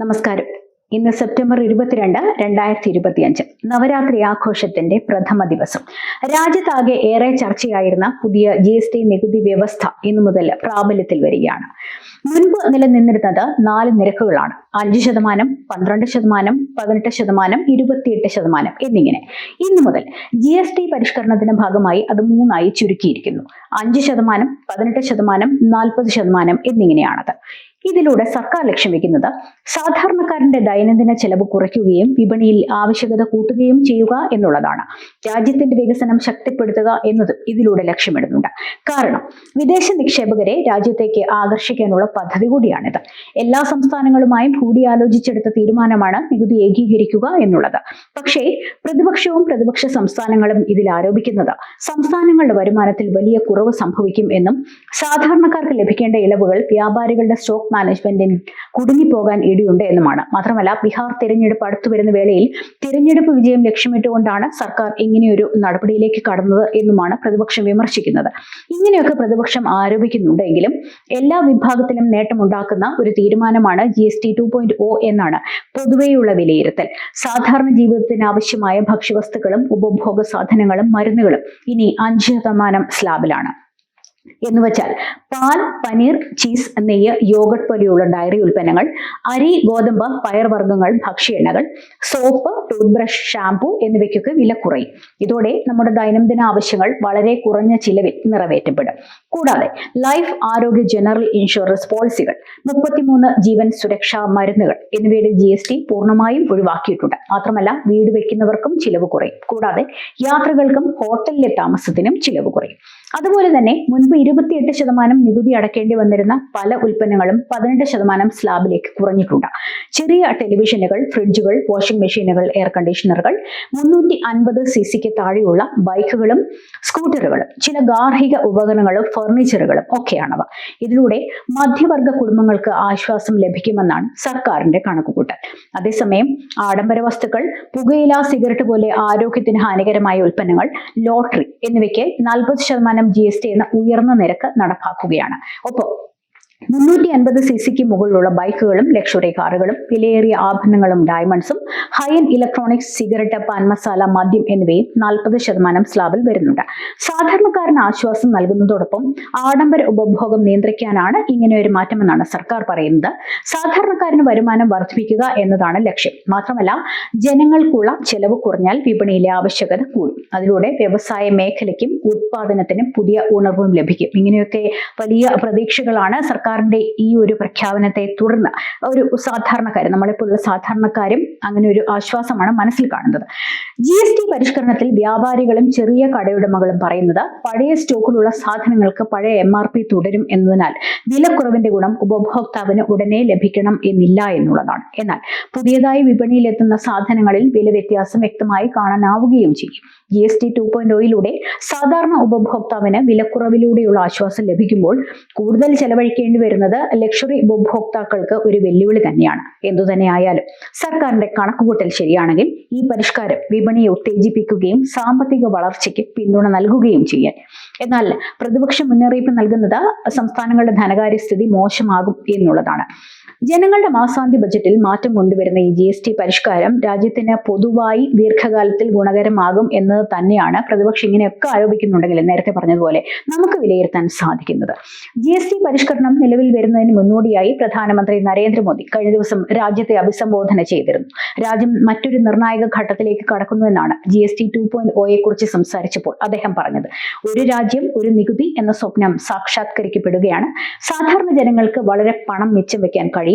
നമസ്കാരം. ഇന്ന് സെപ്റ്റംബർ ഇരുപത്തിരണ്ട് രണ്ടായിരത്തി ഇരുപത്തിയഞ്ച് നവരാത്രി ആഘോഷത്തിന്റെ പ്രഥമ ദിവസം. രാജ്യത്താകെ ഏറെ ചർച്ചയായിരുന്ന പുതിയ ജി എസ് ടി നികുതി വ്യവസ്ഥ ഇന്നു മുതൽ പ്രാബല്യത്തിൽ വരികയാണ്. മുൻപ് നിലനിന്നിരുന്നത് നാല് നിരക്കുകളാണ്. അഞ്ച് ശതമാനം പന്ത്രണ്ട് ശതമാനം പതിനെട്ട് ശതമാനം ഇരുപത്തിയെട്ട് ശതമാനം എന്നിങ്ങനെ. ഇന്നു മുതൽ ജി എസ് ടി പരിഷ്കരണത്തിന്റെ ഭാഗമായി അത് മൂന്നായി ചുരുക്കിയിരിക്കുന്നു. അഞ്ച് ശതമാനം പതിനെട്ട് ശതമാനം നാൽപ്പത് ശതമാനം എന്നിങ്ങനെയാണത്. ഇതിലൂടെ സർക്കാർ ലക്ഷ്യം വെക്കുന്നത് സാധാരണക്കാരന്റെ ദൈനംദിന ചെലവ് കുറയ്ക്കുകയും വിപണിയിൽ ആവശ്യകത കൂട്ടുകയും ചെയ്യുക എന്നുള്ളതാണ്. രാജ്യത്തിന്റെ വികസനം ശക്തിപ്പെടുത്തുക എന്നതും ഇതിലൂടെ ലക്ഷ്യമിടുന്നുണ്ട്. കാരണം വിദേശ നിക്ഷേപകരെ രാജ്യത്തേക്ക് ആകർഷിക്കാനുള്ള പദ്ധതി കൂടിയാണിത്. എല്ലാ സംസ്ഥാനങ്ങളുമായും കൂടിയാലോചിച്ചെടുത്ത തീരുമാനമാണ് നികുതി ഏകീകരിക്കുക എന്നുള്ളത്. പക്ഷേ പ്രതിപക്ഷവും പ്രതിപക്ഷ സംസ്ഥാനങ്ങളും ഇതിൽ ആരോപിക്കുന്നത് സംസ്ഥാനങ്ങളുടെ വരുമാനത്തിൽ വലിയ കുറവ് സംഭവിക്കും എന്നും സാധാരണക്കാർക്ക് ലഭിക്കേണ്ട ഇളവുകൾ വ്യാപാരികളുടെ സ്റ്റോക്ക് മാനേജ്മെന്റിന് കുടുങ്ങിപ്പോകാൻ ഇടിയുണ്ട് എന്നുമാണ്. മാത്രമല്ല ബീഹാർ തിരഞ്ഞെടുപ്പ് അടുത്തു വരുന്ന വേളയിൽ തിരഞ്ഞെടുപ്പ് വിജയം ലക്ഷ്യമിട്ടുകൊണ്ടാണ് സർക്കാർ ഇങ്ങനെയൊരു നടപടിയിലേക്ക് കടന്നത് എന്നുമാണ് പ്രതിപക്ഷം വിമർശിക്കുന്നത്. ഇങ്ങനെയൊക്കെ പ്രതിപക്ഷം ആരോപിക്കുന്നുണ്ടെങ്കിലും എല്ലാ വിഭാഗത്തിലും നേട്ടമുണ്ടാക്കുന്ന ഒരു തീരുമാനമാണ് G S T two point O എന്നാണ് പൊതുവെയുള്ള വിലയിരുത്തൽ. സാധാരണ ജീവിതത്തിന് ആവശ്യമായ ഭക്ഷ്യവസ്തുക്കളും ഉപഭോഗ സാധനങ്ങളും മരുന്നുകളും ഇനി അഞ്ച് ശതമാനം സ്ലാബിലാണ്. എന്ന് വെച്ചാൽ പാൽ പനീർ ചീസ് നെയ്യ് യോഗട്ട് പോലെയുള്ള ഡയറി ഉൽപ്പന്നങ്ങൾ അരി ഗോതമ്പ് പയർവർഗങ്ങൾ ഭക്ഷ്യ എണ്ണകൾ സോപ്പ് ടൂത്ത് ബ്രഷ് ഷാംപൂ എന്നിവയ്ക്കൊക്കെ വില കുറയും. ഇതോടെ നമ്മുടെ ദൈനംദിന ആവശ്യങ്ങൾ വളരെ കുറഞ്ഞ ചിലവിൽ നിറവേറ്റപ്പെടും. കൂടാതെ ലൈഫ് ആരോഗ്യ ജനറൽ ഇൻഷുറൻസ് പോളിസികൾ മുപ്പത്തിമൂന്ന് ജീവൻ സുരക്ഷാ മരുന്നുകൾ എന്നിവയുടെ ജി എസ് ടി പൂർണമായും ഒഴിവാക്കിയിട്ടുണ്ട്. മാത്രമല്ല വീട് വെക്കുന്നവർക്കും ചിലവ് കുറയും. കൂടാതെ യാത്രകൾക്കും ഹോട്ടലിലെ താമസത്തിനും ചിലവ് കുറയും. അതുപോലെ തന്നെ മുൻപ് ഇരുപത്തിയെട്ട് ശതമാനം നികുതി അടക്കേണ്ടി വന്നിരുന്ന പല ഉൽപ്പന്നങ്ങളും പതിനെട്ട് ശതമാനം സ്ലാബിലേക്ക് കുറഞ്ഞിട്ടുണ്ട്. ചെറിയ ടെലിവിഷനുകൾ ഫ്രിഡ്ജുകൾ വാഷിംഗ് മെഷീനുകൾ എയർ കണ്ടീഷണറുകൾ മുന്നൂറ്റി അൻപത് സി സിക്ക് താഴെയുള്ള ബൈക്കുകളും സ്കൂട്ടറുകളും ചില ഗാർഹിക ഉപകരണങ്ങളും ഫർണിച്ചറുകളും ഒക്കെയാണവ. ഇതിലൂടെ മധ്യവർഗ കുടുംബങ്ങൾക്ക് ആശ്വാസം ലഭിക്കുമെന്നാണ് സർക്കാരിന്റെ കണക്കുകൂട്ടൽ. അതേസമയം ആഡംബര വസ്തുക്കൾ പുകയില സിഗരറ്റ് പോലെ ആരോഗ്യത്തിന് ഹാനികരമായ ഉൽപ്പന്നങ്ങൾ ലോട്ടറി എന്നിവയ്ക്ക് നാൽപ്പത് ശതമാനം ജി എസ് ടി എന്ന ഉയർന്ന നിരക്ക് നടപ്പാക്കുകയാണ്. ഒപ്പം മുന്നൂറ്റി അൻപത് സി സിക്ക് മുകളിലുള്ള ബൈക്കുകളും ലക്ഷറി കാറുകളും വിലയേറിയ ആഭരണങ്ങളും ഡയമണ്ട്സും high end electronics cigarette pan masala മദ്യം എന്നിവയും നാൽപ്പത് ശതമാനം സ്ലാബിൽ വരുന്നുണ്ട്. സാധാരണക്കാരന് ആശ്വാസം നൽകുന്നതോടൊപ്പം ആഡംബര ഉപഭോഗം നിയന്ത്രിക്കാനാണ് ഇങ്ങനെ ഒരു മാറ്റമെന്നാണ് സർക്കാർ പറയുന്നത്. സാധാരണക്കാരന് വരുമാനം വർദ്ധിപ്പിക്കുക എന്നതാണ് ലക്ഷ്യം. മാത്രമല്ല ജനങ്ങൾക്കുള്ള ചെലവ് കുറഞ്ഞാൽ വിപണിയിലെ ആവശ്യകത കൂടും. അതിലൂടെ വ്യവസായ മേഖലയ്ക്കും ഉത്പാദനത്തിനും പുതിയ ഉണർവും ലഭിക്കും. ഇങ്ങനെയൊക്കെ വലിയ പ്രതീക്ഷകളാണ് സർക്കാരിന്റെ ഈ ഒരു പ്രഖ്യാപനത്തെ തുടർന്ന് ഒരു സാധാരണക്കാരൻ നമ്മളെപ്പോലുള്ള സാധാരണക്കാരും അങ്ങനെ ഒരു ആശ്വാസമാണ് മനസ്സിൽ കാണുന്നത്. ജി എസ് ടി പരിഷ്കരണത്തിൽ വ്യാപാരികളും ചെറിയ കടയുടമകളും പറയുന്നത് പഴയ സ്റ്റോക്കിലുള്ള സാധനങ്ങൾക്ക് പഴയ എം ആർ പി തുടരും എന്നതിനാൽ വിലക്കുറവിന്റെ ഗുണം ഉപഭോക്താവിന് ഉടനെ ലഭിക്കണം എന്നില്ല എന്നുള്ളതാണ്. എന്നാൽ പുതിയതായി വിപണിയിലെത്തുന്ന സാധനങ്ങളിൽ വില വ്യത്യാസം വ്യക്തമായി കാണാനാവുകയും ചെയ്യും. G S T two point ഒയിലൂടെ സാധാരണ ഉപഭോക്താവിന് വിലക്കുറവിലൂടെയുള്ള ആശ്വാസം ലഭിക്കുമ്പോൾ കൂടുതൽ ചെലവഴിക്കേണ്ടി വരുന്നത് ലക്ഷറി ഉപഭോക്താക്കൾക്ക് ഒരു വെല്ലുവിളി തന്നെയാണ്. എന്തുതന്നെയായാലും സർക്കാരിന്റെ കണക്കുകൂട്ടൽ ശരിയാണെങ്കിൽ ഈ പരിഷ്കാരം വിപണിയെ ഉത്തേജിപ്പിക്കുകയും സാമ്പത്തിക വളർച്ചയ്ക്ക് പിന്തുണ നൽകുകയും ചെയ്യാൻ. എന്നാൽ പ്രതിപക്ഷ മുന്നറിയിപ്പ് നൽകുന്നത് സംസ്ഥാനങ്ങളുടെ ധനകാര്യസ്ഥിതി മോശമാകും എന്നുള്ളതാണ്. ജനങ്ങളുടെ മാസാന്ത്യ ബജറ്റിൽ മാറ്റം കൊണ്ടുവരുന്ന ഈ ജി എസ് ടി പരിഷ്കാരം രാജ്യത്തിന് പൊതുവായി ദീർഘകാലത്തിൽ ഗുണകരമാകും എന്നത് തന്നെയാണ് പ്രതിപക്ഷം ഇങ്ങനെയൊക്കെ ആരോപിക്കുന്നുണ്ടെങ്കിൽ നേരത്തെ പറഞ്ഞതുപോലെ നമുക്ക് വിലയിരുത്താൻ സാധിക്കുന്നത്. ജി എസ് ടി പരിഷ്കരണം നിലവിൽ വരുന്നതിന് മുന്നോടിയായി പ്രധാനമന്ത്രി നരേന്ദ്രമോദി കഴിഞ്ഞ ദിവസം രാജ്യത്തെ അഭിസംബോധന ചെയ്തിരുന്നു. രാജ്യം മറ്റൊരു നിർണായക ഘട്ടത്തിലേക്ക് കടക്കുന്നുവെന്നാണ് G S T two point ഒയെ കുറിച്ച് സംസാരിച്ചപ്പോൾ അദ്ദേഹം പറഞ്ഞത്. ഒരു രാജ്യം ഒരു നികുതി എന്ന സ്വപ്നം സാക്ഷാത്കരിക്കപ്പെടുകയാണ്. സാധാരണ ജനങ്ങൾക്ക് വളരെ പണം മിച്ചം വെക്കാൻ കഴിയും.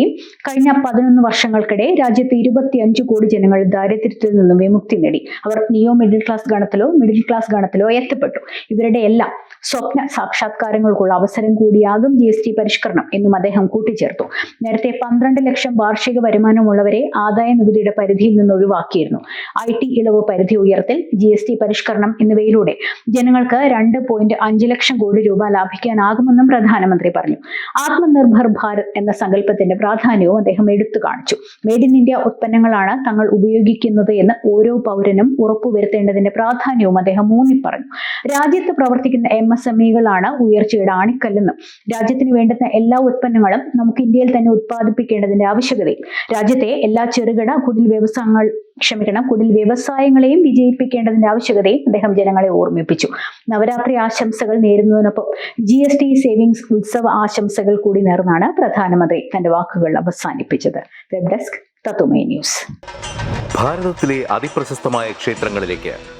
കഴിഞ്ഞ പതിനൊന്ന് വർഷങ്ങൾക്കിടെ രാജ്യത്ത് ഇരുപത്തിയഞ്ച് കോടി ജനങ്ങൾ ദാരിദ്ര്യത്തിൽ നിന്നും വിമുക്തി നേടി. അവർ നിയോ മിഡിൽ ക്ലാസ് ഗണത്തിലോ മിഡിൽ ക്ലാസ് ഗണത്തിലോ എത്തപ്പെട്ടു. ഇവരുടെ എല്ലാം സ്വപ്ന സാക്ഷാത്കാരങ്ങൾക്കുള്ള അവസരം കൂടിയാകും ജി എസ് ടി പരിഷ്കരണം എന്നും അദ്ദേഹം കൂട്ടിച്ചേർത്തു. നേരത്തെ പന്ത്രണ്ട് ലക്ഷം വാർഷിക വരുമാനമുള്ളവരെ ആദായ നികുതിയുടെ പരിധിയിൽ നിന്ന് ഒഴിവാക്കിയിരുന്നു. ഐ ടി ഇളവ് പരിധി ഉയർത്തൽ ജി എസ് ടി പരിഷ്കരണം എന്നിവയിലൂടെ ജനങ്ങൾക്ക് രണ്ട് പോയിന്റ് അഞ്ച് ലക്ഷം കോടി രൂപ ലാഭിക്കാനാകുമെന്നും പ്രധാനമന്ത്രി പറഞ്ഞു. ആത്മനിർഭർ ഭാരത് എന്ന സങ്കല്പത്തിന്റെ പ്രാധാന്യവും അദ്ദേഹം എടുത്തു കാണിച്ചു. മെയ്ഡ് ഇൻ ഇന്ത്യ ഉത്പന്നങ്ങളാണ് തങ്ങൾ ഉപയോഗിക്കുന്നത് എന്ന് ഓരോ പൗരനും ഉറപ്പുവരുത്തേണ്ടതിന്റെ പ്രാധാന്യവും അദ്ദേഹം ഊന്നിപ്പറഞ്ഞു. രാജ്യത്ത് പ്രവർത്തിക്കുന്ന എം ഇകളാണ് ഉയർച്ചയുടെ ആണിക്കല്ലെന്നും രാജ്യത്തിന് വേണ്ടുന്ന എല്ലാ ഉത്പന്നങ്ങളും നമുക്ക് ഇന്ത്യയിൽ തന്നെ ഉത്പാദിപ്പിക്കേണ്ടതിന്റെ ആവശ്യകതയും രാജ്യത്തെ എല്ലാ ചെറുകിട കുടിൽ വ്യവസായങ്ങൾ ക്ഷമിക്കണം കുടിൽ വ്യവസായങ്ങളെയും വിജയിപ്പിക്കേണ്ടതിന്റെ ആവശ്യകതയും അദ്ദേഹം ജനങ്ങളെ ഓർമ്മിപ്പിച്ചു. നവരാത്രി ആശംസകൾ നേരുന്നതിനൊപ്പം ജി എസ് ടി സേവിങ്സ് ഉത്സവ ആശംസകൾ കൂടി നേർന്നാണ് പ്രധാനമന്ത്രി തന്റെ വാക്കുകൾ അവസാനിപ്പിച്ചത്. വെബ് ഡെസ്ക് തത്തുമേ ന്യൂസ്. ഭാരതത്തിലെ അതിപ്രശസ്തമായ ക്ഷേത്രങ്ങളിലേക്ക്